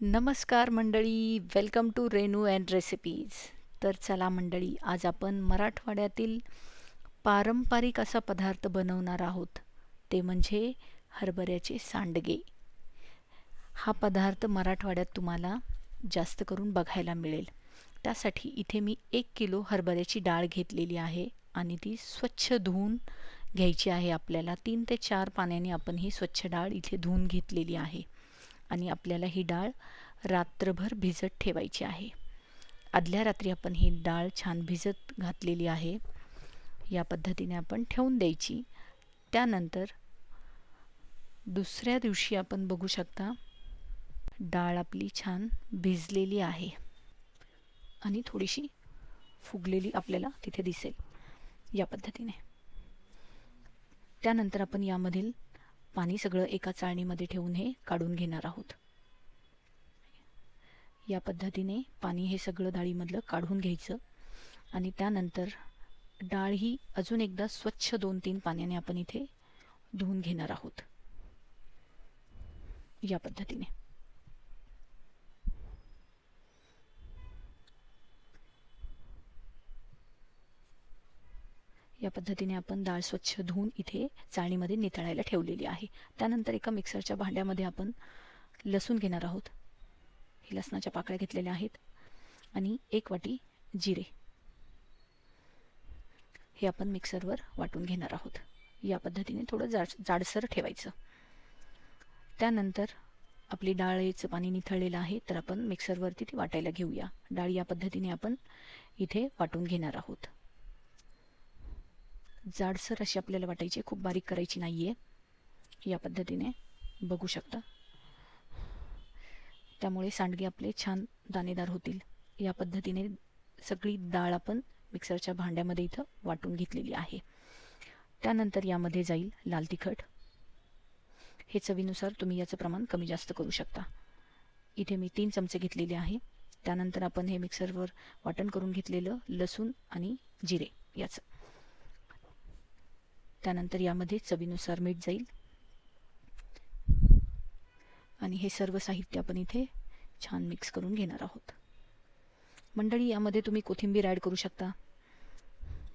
नमस्कार मंडळी welcome to Renu and recipes तर चला मंडळी आज आपण मराठवाड्यातील पारंपरिक असा पदार्थ बनवणार आहोत. ते म्हणजे हरभऱ्याचे सांडगे. हा पदार्थ मराठवाड्यात तुम्हाला जास्त करून बघायला मिळेल. त्यासाठी इथे मी एक किलो हरभऱ्याची डाळ घेतलेली आहे आणि ती स्वच्छ धुवून घ्यायची आहे आपल्याला. तीन ते चार पाण्याने आपण ही स्वच्छ डाळ इथे धुवून घेतलेली आहे. आणि आपल्याला ही डाळ रात्रभर भिजत ठेवायची आहे. आदल्या रात्री आपण ही डाळ छान भिजत घातलेली आहे. या पद्धतीने आपण ठेवून द्यायची. त्यानंतर दुसऱ्या दिवशी आपण बघू शकता डाळ आपली छान भिजलेली आहे आणि थोडीशी फुगलेली आपल्याला तिथे दिसेल या पद्धतीने. त्यानंतर आपण यामधील पाणी सगळं एका चाळणीमध्ये ठेवून हे काढून घेणार आहोत. या पद्धतीने पाणी हे सगळं डाळीमधलं काढून घ्यायचं आणि त्यानंतर डाळ ही अजून एकदा स्वच्छ दोन तीन पाण्याने आपण इथे धुवून घेणार आहोत. या पद्धतीने. या पद्धतीने आपण डाळ स्वच्छ धुवून इथे चाळणीमध्ये नितळायला ठेवलेली आहे. त्यानंतर एका मिक्सरच्या भांड्यामध्ये आपण लसूण घेणार आहोत. हे लसणाच्या पाकळ्या घेतलेल्या आहेत. आणि एक वाटी जिरे. हे आपण मिक्सरवर वाटून घेणार आहोत. या पद्धतीने थोडं जाड जाडसर ठेवायचं. त्यानंतर आपली डाळीचं पाणी निथळलेलं आहे तर आपण मिक्सरवरती ती वाटायला घेऊया. डाळ या पद्धतीने आपण इथे वाटून घेणार आहोत. जाडसर अशी आपल्याला वाटायची खूप बारीक करायची नाही आहे या पद्धतीने बघू शकता. त्यामुळे सांडगे आपले छान दाणेदार होतील. या पद्धतीने सगळी डाळ आपण मिक्सरच्या भांड्यामध्ये इथं वाटून घेतलेली आहे. त्यानंतर यामध्ये जाईल लाल तिखट. हे चवीनुसार तुम्ही याचं प्रमाण कमी जास्त करू शकता. इथे मी तीन चमचे घेतलेले आहे. त्यानंतर आपण हे मिक्सरवर वाटण करून घेतलेलं लसूण आणि जिरे याचं. त्यानंतर यामध्ये चवीनुसार मीठ जाईल. आणि हे सर्व साहित्य आपण इथे छान मिक्स करून घेणार आहोत. मंडळी यामध्ये तुम्ही कोथिंबीर ॲड करू शकता.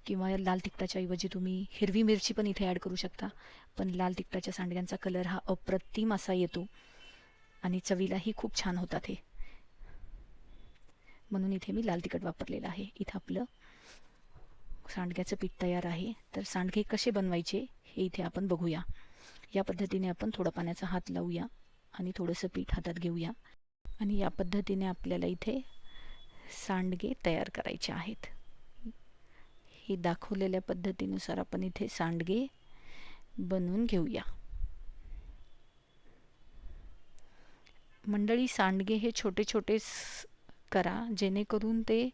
किंवा लाल तिखटाच्या ऐवजी तुम्ही हिरवी मिरची पण इथे ॲड करू शकता. पण लाल तिखटाच्या सांडग्यांचा कलर हा अप्रतिम असा येतो. आणि चवीलाही खूप छान होतात हे. म्हणून इथे मी लाल तिखट वापरलेलं आहे. इथं आपलं सांडग्याचं पीठ तयार आहे. तर सांडगे कसे बनवायचे हे इथे आपण बघूया. या पद्धतीने आपण थोडं पाण्याचा हात लावूया आणि थोडंसं पीठ हातात घेऊया. आणि या पद्धतीने आपल्याला इथे सांडगे तयार करायचे आहेत. हे दाखवलेल्या पद्धतीनुसार आपण इथे सांडगे बनवून घेऊया. मंडळी सांडगे हे छोटे छोटे करा जेणेकरून ते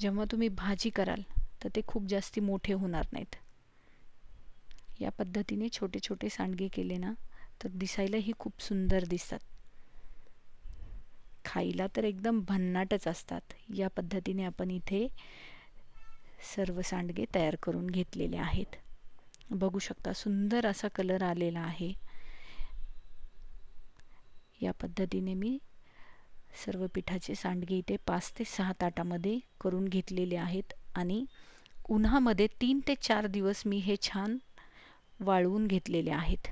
जेव्हा तुम्ही भाजी कराल तर ते खूप जास्ती मोठे होणार नाहीत. या पद्धतीने छोटे छोटे सांडगे केले ना तर दिसायलाही खूप सुंदर दिसतात. खायला तर एकदम भन्नाटच असतात. या पद्धतीने आपण इथे सर्व सांडगे तयार करून घेतलेले आहेत. बघू शकता सुंदर असा कलर आलेला आहे. या पद्धतीने मी सर्व पिठाचे सांडगे इथे पाच ते सहा ताटामध्ये करून घेतलेले आहेत आणि उन्हामध्ये तीन ते चार दिवस मी हे छान वाळवून घेतलेले आहेत.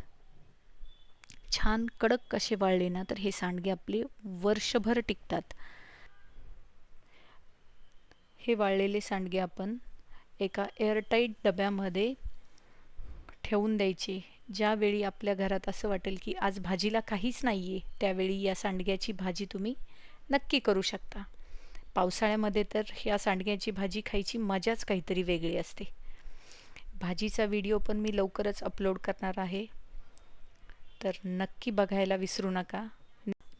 छान कडक कसे वाळले ना तर हे सांडगे आपले वर्षभर टिकतात. हे वाळलेले सांडगे आपण एका एअरटाईट डब्यामध्ये ठेवून द्यायचे. ज्यावेळी आपल्या घरात असं वाटेल की आज भाजीला काहीच नाही आहे त्यावेळी या सांडग्याची भाजी तुम्ही नक्की करू शकता. पावसाळ्यामध्ये तर या सांडग्याची भाजी खायची मजाच काहीतरी वेगळी असते. भाजीचा व्हिडिओ पण मी लवकरच अपलोड करणार आहे. तर नक्की बघायला विसरू नका.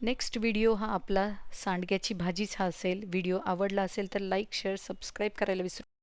नेक्स्ट व्हिडिओ हा आपला सांडग्याची भाजीच हा असेल. व्हिडिओ आवडला असेल तर लाईक शेअर सबस्क्राईब करायला विसरू